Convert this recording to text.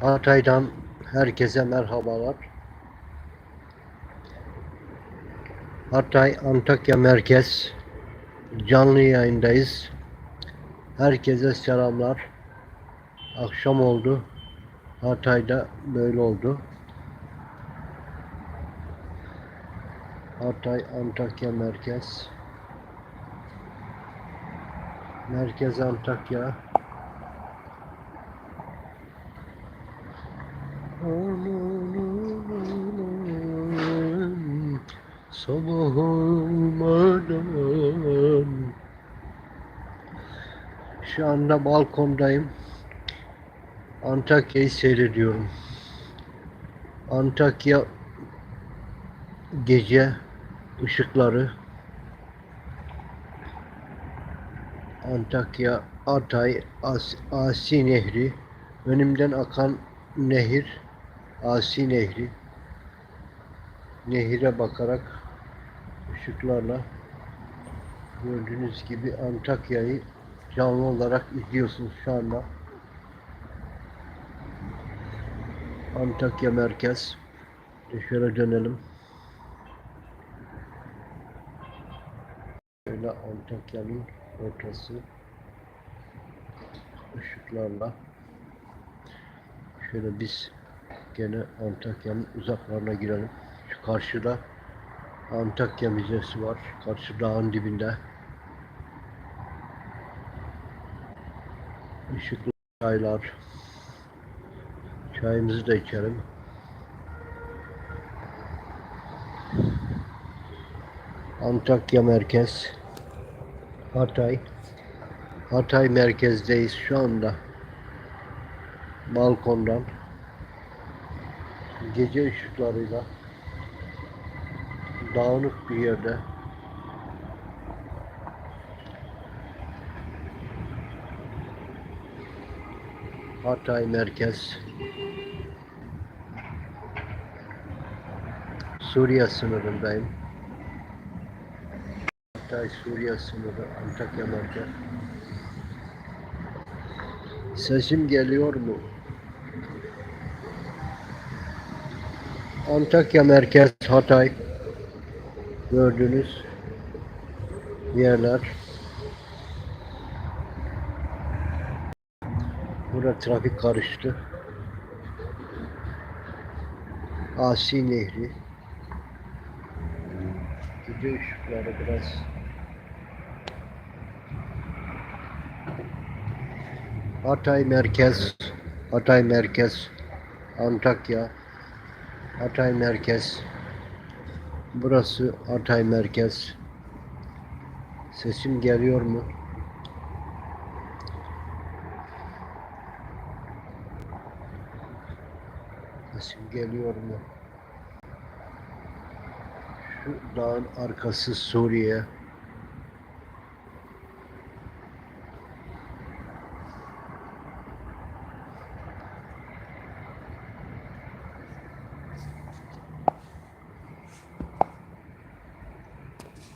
Hatay'dan herkese merhabalar. Hatay Antakya Merkez canlı yayındayız. Herkese selamlar. Akşam oldu. Hatay'da böyle oldu. Hatay Antakya Merkez. Merkez Antakya. Sabah olmadan Şu anda balkondayım. Antakya'yı seyrediyorum. Antakya gece ışıkları Antakya, Atay, As Asi Nehri önümden akan nehir Asi Nehri nehire bakarak ışıklarla gördüğünüz gibi Antakya'yı canlı olarak izliyorsunuz şu anda. Antakya merkez. Şöyle dönelim. Şöyle Antakya'nın ortası ışıklarla şöyle biz gene Antakya'nın uzaklarına girelim. Şu karşıda Antakya Müzesi var. Karşı dağın dibinde. Işıklı çaylar. Çayımızı da içelim. Antakya merkez. Hatay. Hatay merkezdeyiz şu anda. Balkondan. Gece ışıklarıyla dağınık bir yerde Hatay merkez Suriye sınırındayım. Hatay Suriye sınırı Antakya merkez. Sesim geliyor mu? Antakya merkez Hatay gördüğünüz yerler. Burada trafik karıştı. Asi Nehri. Gece ışıkları biraz Hatay merkez Hatay merkez Antakya Hatay merkez Burası Hatay merkez Sesim geliyor mu? Sesim geliyor mu? Şu dağın arkası Suriye.